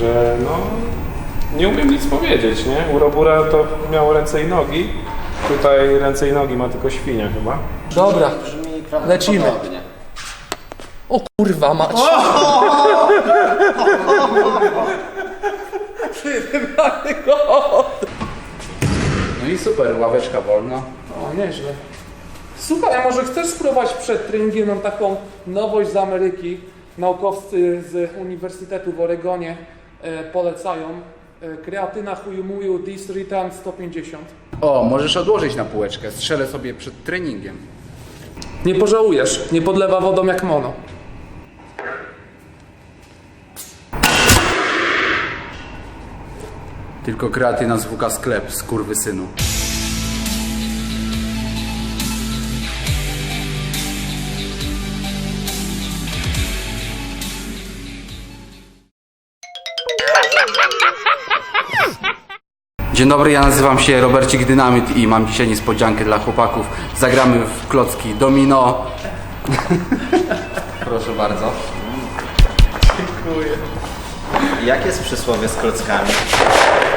że no nie umiem nic powiedzieć, nie? U Robura to miał ręce i nogi, tutaj ręce i nogi ma tylko świnia chyba. Dobra, Brzmi Lecimy. o kurwa mać. No i super, ławeczka wolna. O, nieźle. Słuchaj, a może chcesz spróbować przed treningiem? Taką nowość z Ameryki. Naukowcy z Uniwersytetu w Oregonie polecają. E, kreatyna Huyumuyu Dis Return 150. O, możesz odłożyć na półeczkę, strzelę sobie przed treningiem. Nie pożałujesz, nie podlewa wodą jak mono. Tylko kreatyna z WK Sklep, skurwysynu. Dzień dobry, ja nazywam się Robercik Dynamit i mam dzisiaj niespodziankę dla chłopaków. Zagramy w klocki domino. Proszę bardzo. Jak jest przysłowie z klockami?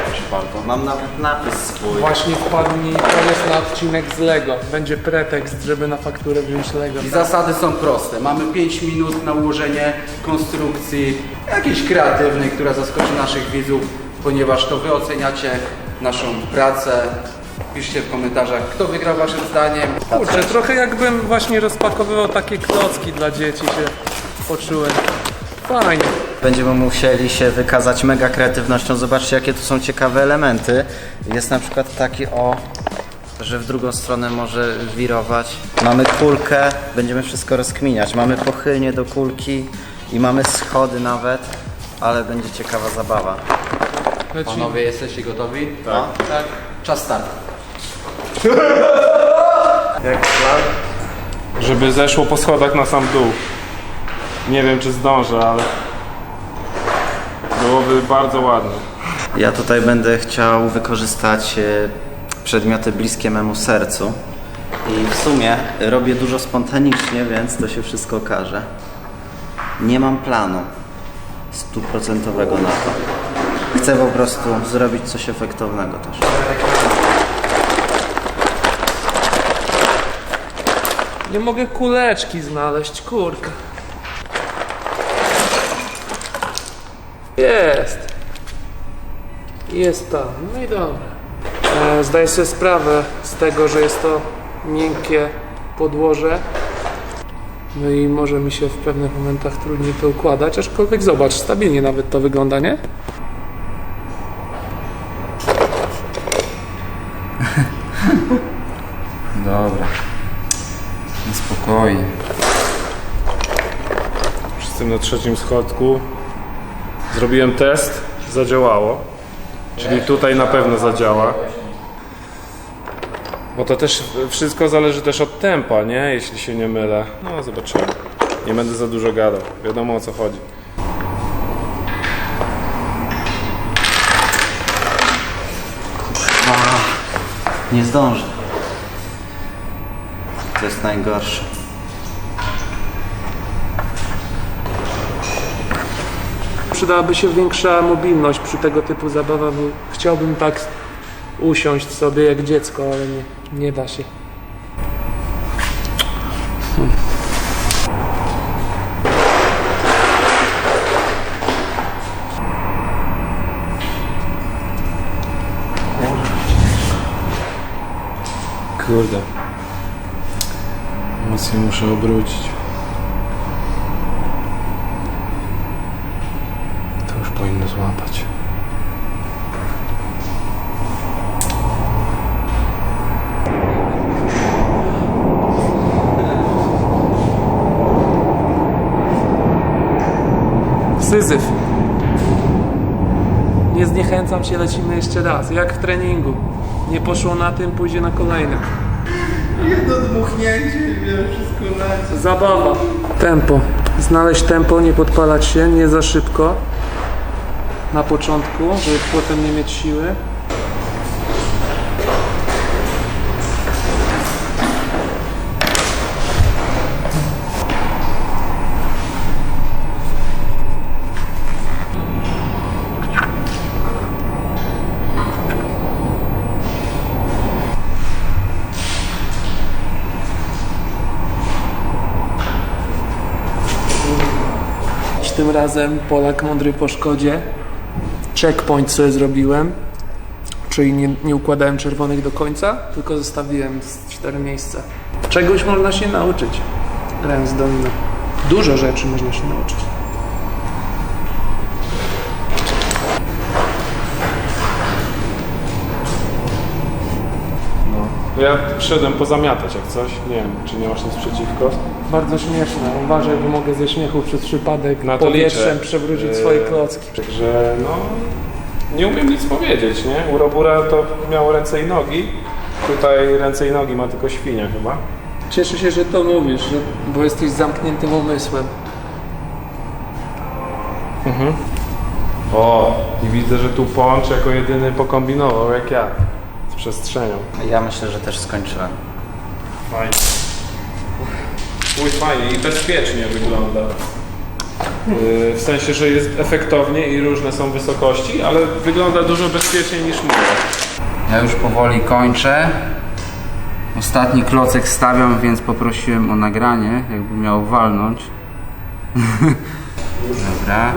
Proszę bardzo. Mam nawet napis swój. Właśnie wpadł mi pomysł na odcinek z Lego. Będzie pretekst, żeby na fakturę wziąć Lego. I zasady są proste. Mamy 5 minut na ułożenie konstrukcji jakiejś kreatywnej, która zaskoczy naszych widzów, ponieważ to wy oceniacie naszą pracę. Piszcie w komentarzach, kto wygrał waszym zdaniem. Kurczę, trochę jakbym właśnie rozpakowywał takie klocki dla dzieci się poczułem. Fajnie. Będziemy musieli się wykazać mega kreatywnością. Zobaczcie, jakie tu są ciekawe elementy. Jest na przykład taki o, że w drugą stronę może wirować. Mamy kulkę, będziemy wszystko rozkminiać. Mamy pochylnie do kulki i mamy schody nawet, ale będzie ciekawa zabawa. Lecimy. Panowie, jesteście gotowi? No. Tak. Czas start. Żeby zeszło po schodach na sam dół. Nie wiem czy zdążę, ale byłoby bardzo ładnie. Ja tutaj będę chciał wykorzystać e, przedmioty bliskie memu sercu. I w sumie robię dużo spontanicznie, więc to się wszystko okaże. Nie mam planu stuprocentowego na to. Chcę po prostu zrobić coś efektownego też. Nie mogę kuleczki znaleźć, kurka. Jest. Jest tam. No i dobra. E, zdaję sobie sprawę z tego, że jest to miękkie podłoże. No i może mi się w pewnych momentach trudniej to układać, aczkolwiek zobacz, stabilnie nawet to wygląda, nie? Dobra. No spokojnie. Już Jestem na trzecim schodku. Zrobiłem test, zadziałało. Czyli tutaj na pewno zadziała. Bo to też wszystko zależy też od tempa, nie? Jeśli się nie mylę. No zobaczymy. Nie będę za dużo gadał. Wiadomo o co chodzi. Nie zdążę. To jest najgorsze. Przydałaby się większa mobilność przy tego typu zabawach, bo chciałbym tak usiąść sobie jak dziecko, ale nie, nie da się. Kurde. Mocniej muszę obrócić. To już powinno złapać. Syzyf. Nie zniechęcam się, lecimy jeszcze raz. Jak w treningu. Nie poszło na tym, pójdzie na kolejnym. Jedno dmuchnięcie i wszystko leci. Zabawa. Tempo. Znaleźć tempo, nie podpalać się, nie za szybko. Na początku, żeby potem nie mieć siły. Tym razem Polak mądry po szkodzie. Checkpoint sobie zrobiłem, czyli nie, nie układałem czerwonych do końca, tylko zostawiłem cztery miejsca. Czegoś można się nauczyć, grając domino. Dużo rzeczy można się nauczyć. Ja szedłem pozamiatać jak coś. Nie wiem, czy nie masz nic przeciwko. Bardzo śmieszne. Uważaj, bo mogę ze śmiechu przez przypadek Na to powietrzem liczę. przewrócić Eee, swoje klocki. Także no, nie umiem nic powiedzieć, nie? U Robura to miało ręce i nogi. Tutaj ręce i nogi ma tylko świnia chyba. Cieszę się, że to mówisz, że, bo jesteś zamkniętym umysłem. O, i widzę, że tu Połącz jako jedyny pokombinował jak ja. Z przestrzenią. Ja myślę, że też skończyłem. Fajnie. Uj, fajnie i bezpiecznie wygląda. Yy, W sensie, że jest efektownie i różne są wysokości, ale wygląda dużo bezpieczniej niż moje. Ja już powoli kończę. Ostatni klocek stawiam, więc poprosiłem o nagranie, jakby miał walnąć. Dobra.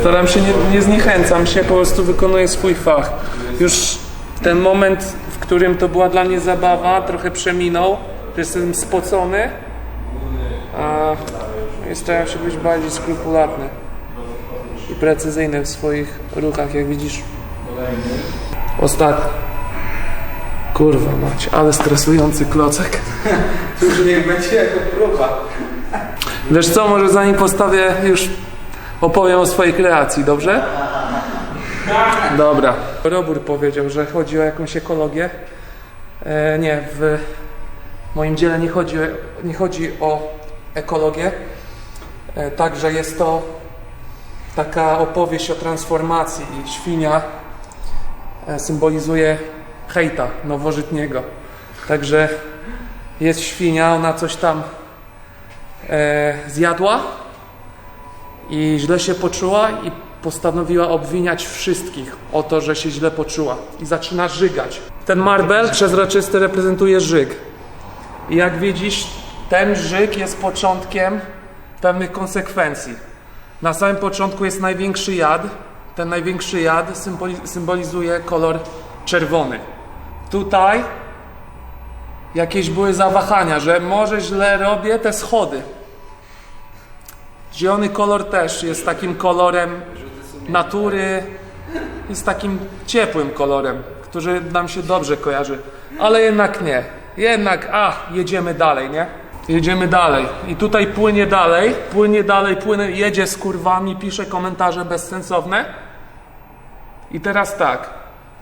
Staram się, nie, nie zniechęcam się, po prostu wykonuję swój fach. Już ten moment, w którym to była dla mnie zabawa, trochę przeminął. że Jestem spocony, a i staram się być bardziej skrupulatny i precyzyjny w swoich ruchach, jak widzisz. Ostatni. Kurwa mać, ale stresujący klocek. Już niech będzie jako próba. Wiesz co, może zanim postawię, już opowiem o swojej kreacji, dobrze? Dobra. Robur powiedział, że chodzi o jakąś ekologię. E, nie, w moim dziele nie chodzi, nie chodzi o ekologię. E, także jest to taka opowieść o transformacji i świnia e, symbolizuje hejta nowożytniego. Także jest świnia, ona coś tam e, zjadła i źle się poczuła i postanowiła obwiniać wszystkich o to, że się źle poczuła i zaczyna żygać. Ten marbel przezroczysty reprezentuje żyg. I jak widzisz, ten żyg jest początkiem pewnych konsekwencji. Na samym początku jest największy jad. Ten największy jad symboli- symbolizuje kolor czerwony. Tutaj jakieś były zawahania, że może źle robię te schody. Zielony kolor też jest takim kolorem natury, jest takim ciepłym kolorem, który nam się dobrze kojarzy, ale jednak nie. Jednak, a, jedziemy dalej, nie? Jedziemy dalej. I tutaj płynie dalej, płynie dalej, płynie, jedzie z kurwami, pisze komentarze bezsensowne. I teraz tak,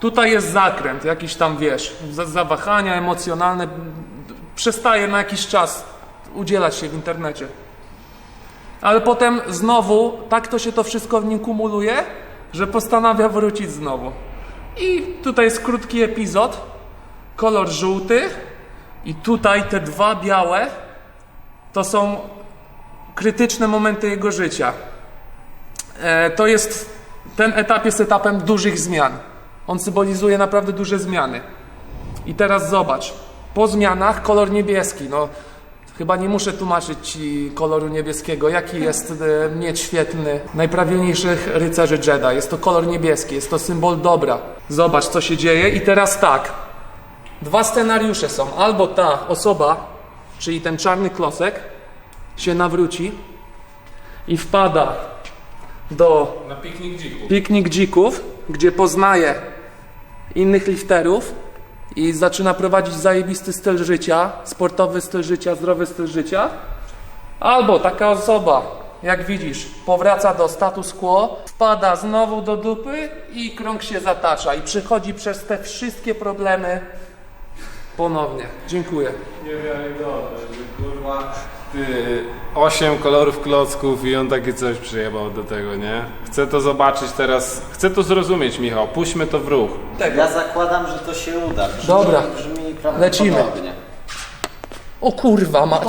tutaj jest zakręt, jakiś tam, wiesz, za- zawahania emocjonalne, przestaje na jakiś czas udzielać się w internecie. Ale potem znowu, tak to się to wszystko w nim kumuluje, że postanawia wrócić znowu. I tutaj jest krótki epizod, kolor żółty i tutaj te dwa białe to są krytyczne momenty jego życia. E, to jest, ten etap jest etapem dużych zmian. On symbolizuje naprawdę duże zmiany. I teraz zobacz, po zmianach kolor niebieski, no chyba nie muszę tłumaczyć Ci koloru niebieskiego, jaki jest e, miecz świetlny najprawilniejszych rycerzy Jedi. Jest to kolor niebieski, jest to symbol dobra. Zobacz co się dzieje i teraz tak. Dwa scenariusze są. Albo ta osoba, czyli ten czarny klosek się nawróci i wpada do piknik dzików. piknik dzików, gdzie poznaje innych lifterów i zaczyna prowadzić zajebisty styl życia, sportowy styl życia, zdrowy styl życia. Albo taka osoba, jak widzisz, powraca do status quo, wpada znowu do dupy i krąg się zatacza i przychodzi przez te wszystkie problemy ponownie. Dziękuję. Kurwa... Osiem kolorów klocków i on takie coś przyjebał do tego, nie? Chcę to zobaczyć teraz, chcę to zrozumieć, Michał. Puśćmy to w ruch. Ja zakładam, że to się uda. Brzmi, Dobra. brzmi Lecimy. O kurwa mać!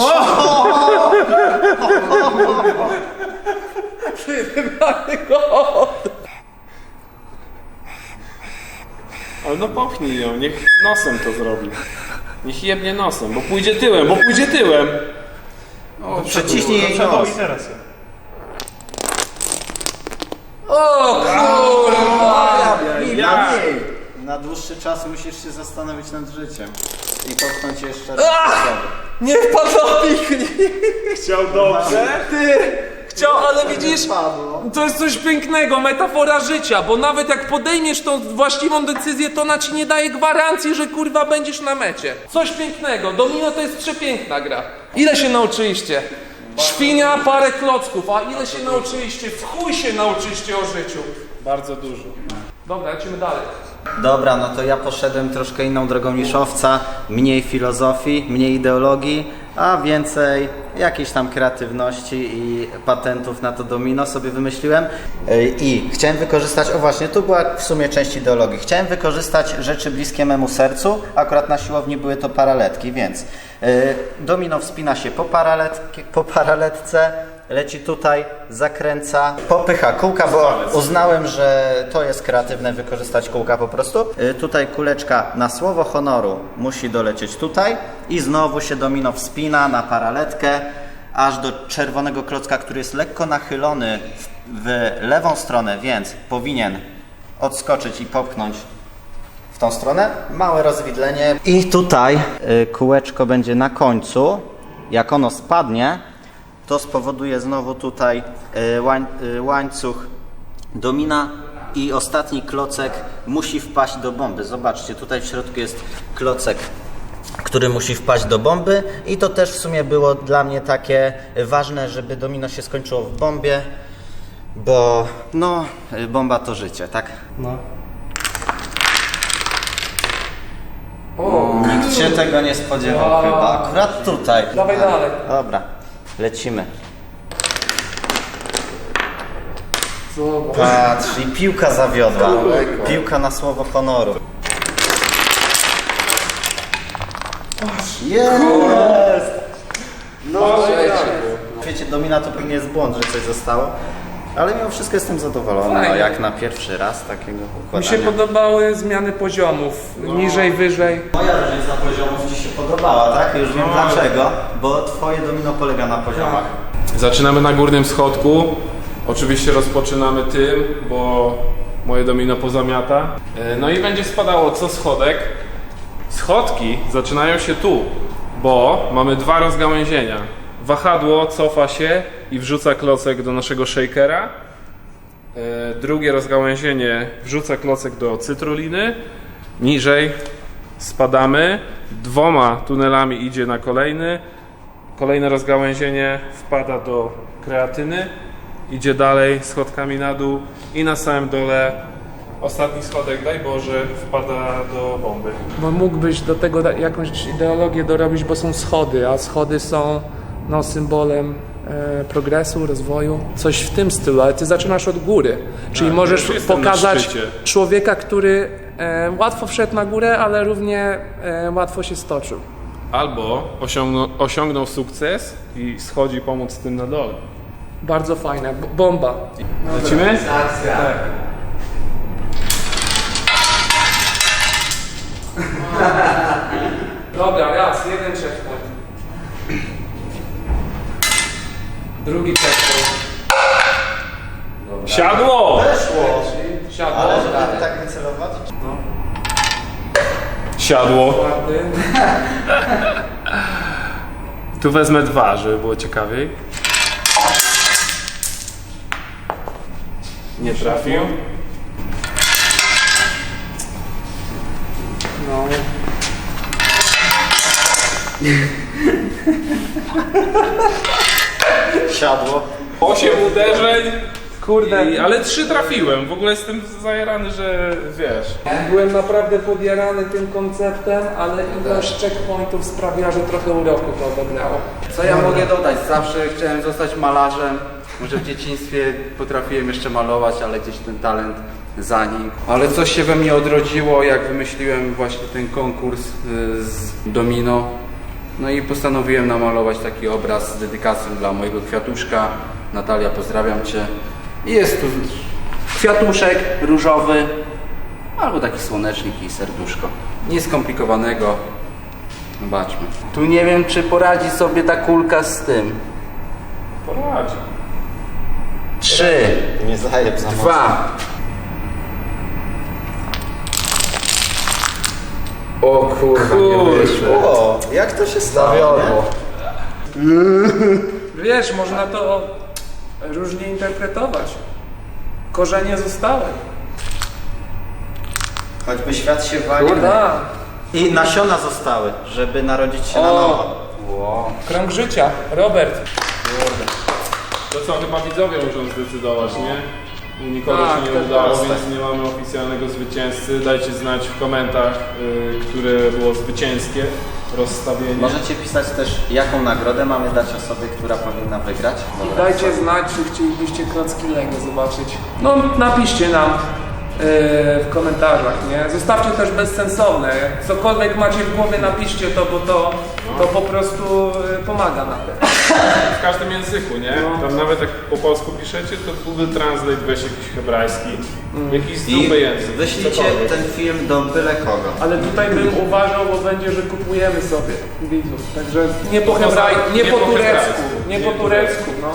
Ale no popchnij ją, niech nosem to zrobi. Niech jebnie nosem, bo pójdzie tyłem, bo pójdzie tyłem. No, o, przeciśnij jej no, nos. teraz. O kurwa! Ja, Na dłuższy czas musisz się zastanowić nad życiem. I popchnąć jeszcze raz. Nie wpadł! Chciał dobrze. Ty! Chciał, ale widzisz, to jest coś pięknego, metafora życia, bo nawet jak podejmiesz tą właściwą decyzję, to ona ci nie daje gwarancji, że kurwa będziesz na mecie. Coś pięknego, domino to jest przepiękna gra. Ile się nauczyliście? Świnia, parę klocków, a ile się nauczyliście? W chuj się nauczyliście o życiu. Bardzo dużo. Dobra, lecimy dalej. Dobra, no to ja poszedłem troszkę inną drogą niż owca. Mniej filozofii, mniej ideologii, a więcej jakiejś tam kreatywności i patentów na to domino sobie wymyśliłem. I chciałem wykorzystać, o właśnie, tu była w sumie część ideologii. Chciałem wykorzystać rzeczy bliskie memu sercu. Akurat na siłowni były to paraletki, więc yy, domino wspina się po, paraletki, po paraletce. Leci tutaj, zakręca, popycha kółka, bo uznałem, że to jest kreatywne wykorzystać kółka po prostu. Y, tutaj kuleczka na słowo honoru musi dolecieć tutaj i znowu się domino wspina na paraletkę aż do czerwonego klocka, który jest lekko nachylony w, lewą stronę, więc powinien odskoczyć i popchnąć w tą stronę. Małe rozwidlenie. I tutaj y, kółeczko będzie na końcu. Jak ono spadnie, to spowoduje znowu tutaj łań, y, łańcuch domina i ostatni klocek musi wpaść do bomby. Zobaczcie, tutaj w środku jest klocek który musi wpaść do bomby i to też w sumie było dla mnie takie ważne, żeby domino się skończyło w bombie, bo no, y, bomba to życie, tak? No. Nikt się tego nie spodziewał chyba, akurat tutaj. Dawaj dalej. Dobra, lecimy. Zobacz. Patrz, i piłka zawiodła. Piłka na słowo honoru. Jest! No, wiecie, domina to pewnie jest błąd, że coś zostało. Ale mimo wszystko jestem zadowolony, no, jak na pierwszy raz takiego Mi się podobały zmiany poziomów. Niżej, wyżej. Moja różnica poziomów Ci się podobała, tak? Już wiem dlaczego, bo Twoje domino polega na poziomach. Zaczynamy na górnym schodku. Oczywiście rozpoczynamy tym, bo moje domino pozamiata. E, No i będzie spadało co schodek. Schodki zaczynają się tu, bo mamy dwa rozgałęzienia. Wahadło cofa się i wrzuca klocek do naszego shakera. E, Drugie rozgałęzienie wrzuca klocek do cytruliny. Niżej spadamy. Dwoma tunelami idzie na kolejny. Kolejne rozgałęzienie wpada do kreatyny, idzie dalej schodkami na dół i na samym dole ostatni schodek, daj Boże, wpada do bomby. Bo mógłbyś do tego jakąś ideologię dorobić, bo są schody, a schody są no, symbolem e, progresu, rozwoju. Coś w tym stylu, ale ty zaczynasz od góry. Czyli Tak, możesz pokazać człowieka, który e, łatwo wszedł na górę, ale równie e, łatwo się stoczył. Albo osiągnął, osiągnął sukces i schodzi pomóc tym na dole. Bardzo fajne. B- bomba. Lecimy? Tak. Dobra, raz, jeden checkpoint. Drugi checkpoint. Siadło! Siadło. Ale żeby tak wycelować? Siadło. Czwarty. Tu wezmę dwa, żeby było ciekawiej. Nie trafił. No. Siadło. Osiem uderzeń. Kurde. I, ale trzy trafiłem. W ogóle jestem zajarany, że wiesz. Byłem naprawdę podjarany tym konceptem, ale ilość checkpointów sprawiła, że trochę uroku to odebrało. Co ja mogę dodać? Zawsze chciałem zostać malarzem. Może w dzieciństwie potrafiłem jeszcze malować, ale gdzieś ten talent zanikł. Ale coś się we mnie odrodziło, jak wymyśliłem właśnie ten konkurs y, z domino. No i postanowiłem namalować taki obraz z dedykacją dla mojego kwiatuszka. Natalia, pozdrawiam Cię. I jest tu kwiatuszek różowy, albo taki słonecznik i serduszko. Nic skomplikowanego. Zobaczmy. Tu nie wiem, czy poradzi sobie ta kulka z tym. Poradzi. trzy, Nie zajeb za mocno. dwa. O kurwa, nie wyszło. O, jak to się stało? Zawiodło. Wiesz, można to różnie interpretować. Korzenie zostały. Choćby świat się walił. Da. I nasiona zostały, żeby narodzić się na O. nowo. Wow. Krąg życia. Robert. To co, chyba widzowie muszą zdecydować, nie? Nikogo Tak, się nie tak, udało, proste. więc nie mamy oficjalnego zwycięzcy. Dajcie znać w komentarzach, y, które było zwycięskie rozstawienie. Możecie pisać też, jaką nagrodę mamy dać osobie, która powinna wygrać. I dajcie znać, czy chcielibyście klocki Lego zobaczyć. No, napiszcie nam w komentarzach, nie? Zostawcie też bezsensowne. Cokolwiek macie w głowie, napiszcie to, bo to, to po prostu yy, pomaga nam. W każdym języku, nie? No. Tam nawet jak po polsku piszecie, to Google Translate weź jakiś hebrajski, jakiś I zdrowy język. wyślijcie cokolwiek. ten film do byle kogo. Ale tutaj bym uważał, bo będzie, że kupujemy sobie widzów. Także nie po, hebraj, nie, po turecku. hebrajsku. Nie po turecku, no.